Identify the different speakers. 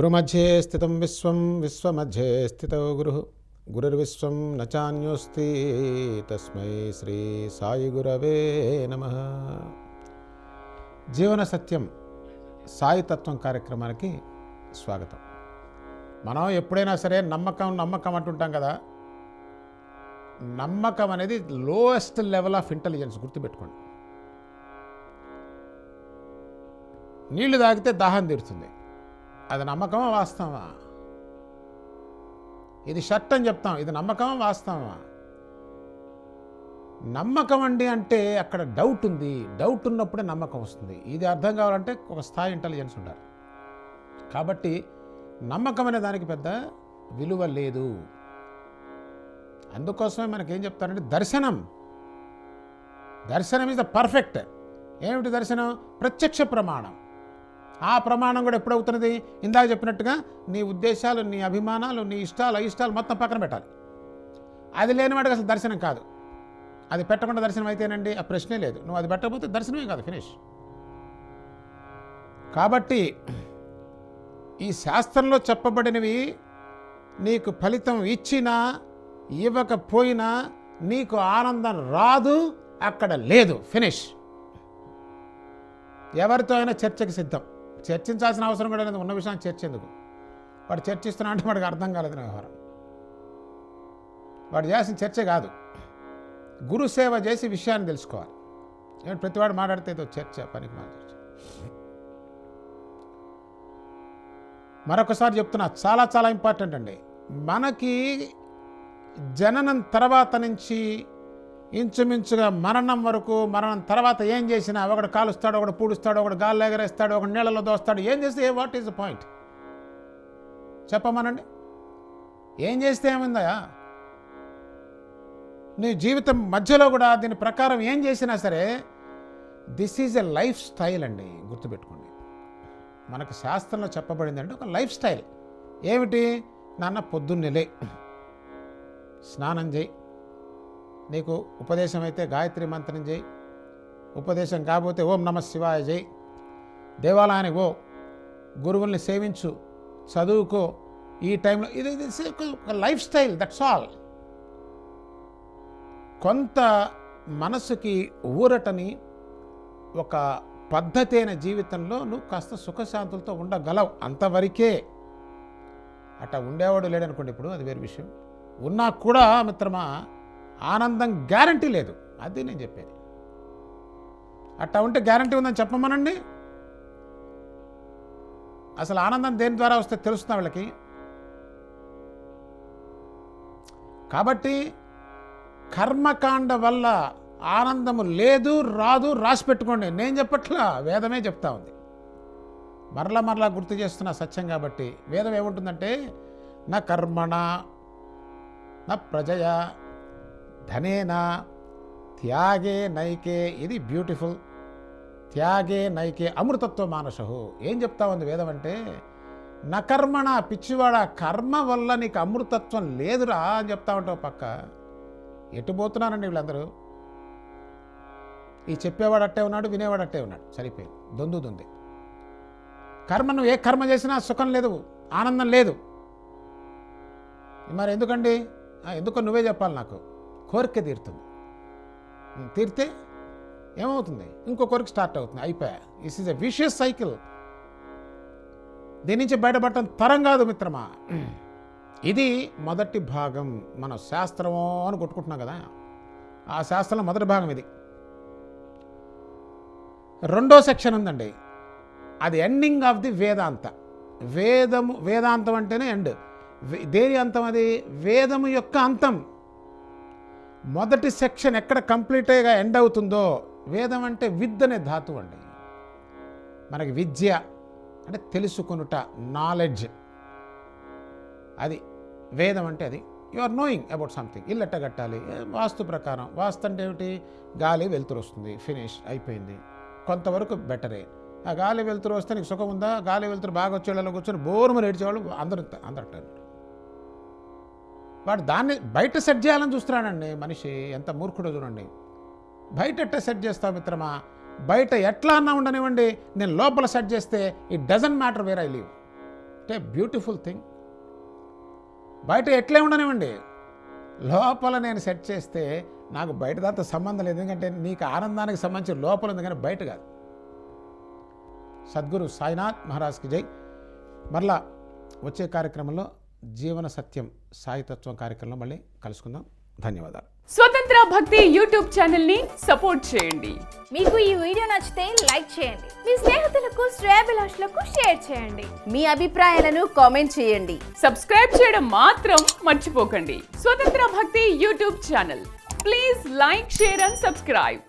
Speaker 1: గురుమధ్యే స్థితం విశ్వం విశ్వమధ్యే స్థితో గురు. గురుర్విశ్వం నచాన్యోస్తి తస్మై శ్రీ సాయి గురవే నమ. జీవన సత్యం సాయి తత్వం కార్యక్రమానికి స్వాగతం. మనం ఎప్పుడైనా సరే నమ్మకం నమ్మకం అంటుంటాం కదా. నమ్మకం అనేది లోయెస్ట్ లెవెల్ ఆఫ్ ఇంటెలిజెన్స్ గుర్తుపెట్టుకోండి. నీళ్ళు తాగితే దాహం తీరుతుంది. అది నమ్మకమా వాస్తవమా? ఇది షర్ట్ అని చెప్తాం ఇది నమ్మకమా వాస్తవమా? నమ్మకం అండి అంటే అక్కడ డౌట్ ఉంది. డౌట్ ఉన్నప్పుడే నమ్మకం వస్తుంది. ఇది అర్థం కావాలంటే ఒక స్థాయి ఇంటెలిజెన్స్ ఉండాలి. కాబట్టి నమ్మకం అనే దానికి పెద్ద విలువ లేదు. అందుకోసమే మనకేం చెప్తారంటే దర్శనం. దర్శనం ఇస్ ద పర్ఫెక్ట్ ఏమిటి దర్శనం? ప్రత్యక్ష ప్రమాణం. ఆ ప్రమాణం కూడా ఎప్పుడవుతున్నది? ఇందాక చెప్పినట్టుగా నీ ఉద్దేశాలు నీ అభిమానాలు నీ ఇష్టాలు అయిష్టాలు మొత్తం పక్కన పెట్టాలి. అది లేని వాడికి అసలు దర్శనం కాదు. అది పెట్టకుండా దర్శనం అయితేనండి ఆ ప్రశ్నే లేదు. నువ్వు అది పెట్టకపోతే దర్శనమే కాదు ఫినిష్ కాబట్టి ఈ శాస్త్రంలో చెప్పబడినవి నీకు ఫలితం ఇచ్చినా ఇవ్వకపోయినా నీకు ఆనందం రాదు అక్కడ లేదు. ఫినిష్ ఎవరితో అయినా చర్చకి సిద్ధం. చర్చించాల్సిన అవసరం కూడా లేదు. ఉన్న విషయాన్ని చర్చెందుకు. వాడు చర్చిస్తున్నా అంటే వాడికి అర్థం కాలేదు వ్యవహారం. వాడు చేసిన చర్చ కాదు. గురు సేవ చేసి విషయాన్ని తెలుసుకోవాలి. ఏమిటి ప్రతివాడు మాట్లాడితే ఏదో చర్చ పనికి మా చర్చ. మరొకసారి చెప్తున్నా చాలా చాలా ఇంపార్టెంట్ అండి. మనకి జననం తర్వాత నుంచి ఇంచుమించుగా మరణం వరకు మరణం తర్వాత ఏం చేసినా ఒకడు కాలుస్తాడు ఒకడు పూడుస్తాడు ఒకడు గాల్లో ఎగరేస్తాడు ఒకడు నీళ్ళలో దోస్తాడు. ఏం చేస్తే వాట్ ఈస్ ద పాయింట్? చెప్పమనండి. ఏం చేస్తే ఏమైందయా నీ జీవితం మధ్యలో కూడా దీని ప్రకారం ఏం చేసినా సరే this is a lifestyle అండి. గుర్తుపెట్టుకోండి. మనకు శాస్త్రంలో చెప్పబడింది అంటే ఒక లైఫ్ స్టైల్. ఏమిటి? నాన్న పొద్దున్నెలే స్నానం చేయి. నీకు ఉపదేశం అయితే గాయత్రి మంత్రం చేయి. ఉపదేశం కాకపోతే ఓం నమ శివాయ చేయి. దేవాలయానికి ఓ గురువుల్ని సేవించు. చదువుకో. ఈ టైంలో ఇది ఇది ఒక లైఫ్ స్టైల్ దట్స్ ఆల్. కొంత మనసుకి ఊరటని ఒక పద్ధతి అయిన జీవితంలో నువ్వు కాస్త సుఖశాంతులతో ఉండగలవు అంతవరకే. అట్లా ఉండేవాడు లేడనుకోండి ఇప్పుడు అది వేరే విషయం. ఉన్నా కూడా మిత్రమా ఆనందం గ్యారంటీ లేదు. అది నేను చెప్పేది. అట్టా ఉంటే గ్యారంటీ ఉందని చెప్పమనండి. అసలు ఆనందం దేని ద్వారా వస్తే తెలుస్తున్నా వీళ్ళకి? కాబట్టి కర్మకాండ వల్ల ఆనందము లేదు రాదు రాసి పెట్టుకోండి. నేను చెప్పట్లా వేదమే చెప్తా ఉంది. మరలా మరలా గుర్తు చేస్తున్న సత్యం కాబట్టి. వేదం ఏముంటుందంటే నా కర్మణ నా ప్రజయ ధనేనా త్యాగే నైకే ఇది బ్యూటిఫుల్. త్యాగే నైకే అమృతత్వ మానసహు. ఏం చెప్తా ఉంది వేదం అంటే నకర్మణ పిచ్చివాడ కర్మ వల్ల నీకు అమృతత్వం లేదురా అని చెప్తా ఉంటావు పక్క. ఎటు పోతున్నారండి వీళ్ళందరూ? ఈ చెప్పేవాడు అట్టే ఉన్నాడు వినేవాడు అట్టే ఉన్నాడు. సరిపోయింది. దొందు దొంది. కర్మ నువ్వు ఏ కర్మ చేసినా సుఖం లేదు ఆనందం లేదు. మరి ఎందుకండి? ఎందుకో నువ్వే చెప్పాలి నాకు. కోరిక తీరుతుంది. తీరితే ఏమవుతుంది? ఇంకో కోరిక స్టార్ట్ అవుతుంది అయిపోయా. This is a vicious cycle దీని నుంచి బయటపడటం తరం కాదు మిత్రమా. ఇది మొదటి భాగం. మన శాస్త్రమో అని కొట్టుకుంటున్నాం కదా. ఆ శాస్త్రంలో మొదటి భాగం ఇది. రెండో సెక్షన్ ఉందండి. అది ఎండింగ్ ఆఫ్ ది వేదాంత. వేదము వేదాంతం అంటేనే ఎండ్ దేని అంతం అది? వేదము యొక్క అంతం. మొదటి సెక్షన్ ఎక్కడ కంప్లీట్ అయ్యగా ఎండ్ అవుతుందో వేదం అంటే విద్ అనే ధాతువు అండి. మనకి విద్య అంటే తెలుసుకొనుట నాలెడ్జ్ అది వేదం అంటే అది. You are knowing about something ఇల్లు ఎట్టగట్టాలి వాస్తు ప్రకారం. వాస్తు అంటే ఏమిటి? గాలి వెలుతురు వస్తుంది. ఫినిష్ అయిపోయింది. కొంతవరకు బెటరే ఆ గాలి వెలుతురు వస్తే నీకు సుఖం ఉందా? గాలి వెలుతురు బాగా వచ్చేవాళ్ళు కూర్చొని బోరుమని ఏడ్చేవాళ్ళు అందరూ అందరూ వాడు దాన్ని బయట సెట్ చేయాలని చూస్తున్నాడండి మనిషి. ఎంత మూర్ఖుడో చూడండి. బయట ఎట్ట సెట్ చేస్తావు మిత్రమా? బయట ఎట్లా అన్నా ఉండనివ్వండి. నేను లోపల సెట్ చేస్తే it doesn't matter where I leave. A beautiful thing. బయట ఎట్లే ఉండనివ్వండి. లోపల నేను సెట్ చేస్తే నాకు బయట దాంతో సంబంధం లేదు. ఎందుకంటే నీకు ఆనందానికి సంబంధించి లోపల ఉంది కానీ బయట కాదు. సద్గురు సాయినాథ్ మహారాజ్కి జై. మరలా వచ్చే కార్యక్రమంలో జీవన సత్యం సాయితత్వం కార్యక్రమంలో మళ్ళీ కలుసుకుందాం. ధన్యవాదాలు.
Speaker 2: స్వతంత్ర భక్తి యూట్యూబ్ ఛానల్ని సపోర్ట్ చేయండి.
Speaker 3: మీకు ఈ వీడియో నచ్చితే లైక్ చేయండి. మీ స్నేహితులకు శ్రేయాభిలాషులకు షేర్ చేయండి.
Speaker 4: మీ అభిప్రాయాలను కామెంట్ చేయండి.
Speaker 2: సబ్స్క్రైబ్ చేయడం మాత్రం మర్చిపోకండి. స్వతంత్ర భక్తి YouTube channel. Please like share and subscribe.